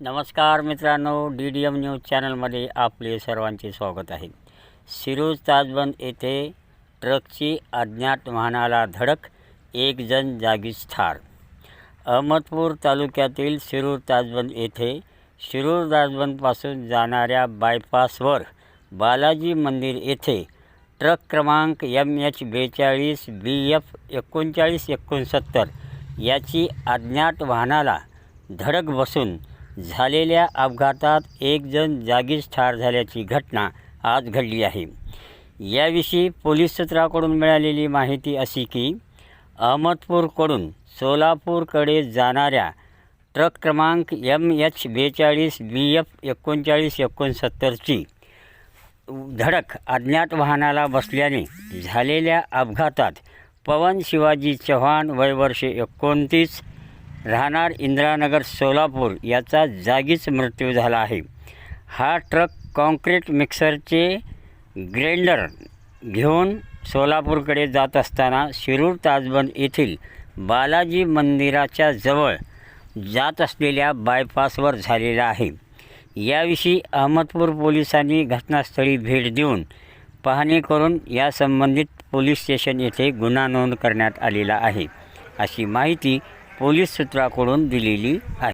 नमस्कार मित्रांनो D D M news चॅनलमध्ये आपले सर्वांचे स्वागत आहे. सिरोज ताजबंद येथे ट्रकची अज्ञात वाहनाला धडक एक जण जागीच ठार. अहमदपूर तालुक्यातील शिरूर ताजबंद येथे शिरूर ताजबंदपासून जाणाऱ्या बायपासवर बालाजी मंदिर येथे ट्रक क्रमांक एम एच बेचाळीस बी एफ एकोणचाळीस एकोणसत्तर याची अज्ञात वाहनाला धडक बसून झालेल्या अपघातात एकजण जागीच ठार झाल्याची घटना आज घडली आहे. याविषयी पोलीस सूत्राकडून मिळालेली माहिती अशी की अहमदपूरकडून सोलापूरकडे जाणाऱ्या ट्रक क्रमांक एम एच बेचाळीस बी एफ एकोणचाळीस एकोणसत्तरची धडक अज्ञात वाहनाला बसल्याने झालेल्या अपघातात पवन शिवाजी चव्हाण वय वर्षे एकोणतीस राहणार इंदिरानगर सोलापूर याचा जागीच मृत्यू झाला आहे. हा ट्रक कॉन्क्रीट मिक्सरचे ग्रेंडर घेऊन सोलापूरकडे जात असताना शिरूर ताजबंद येथील बालाजी मंदिराच्या जवळ जात असलेल्या बायपासवर झालेला आहे. याविषयी अहमदपूर पोलिसांनी घटनास्थळी भेट देऊन पाहणी करून या संबंधित पोलीस स्टेशन येथे गुन्हा नोंद करण्यात आलेला आहे. अशी माहिती पोलीस सूत्राकडून दिलेली आहे.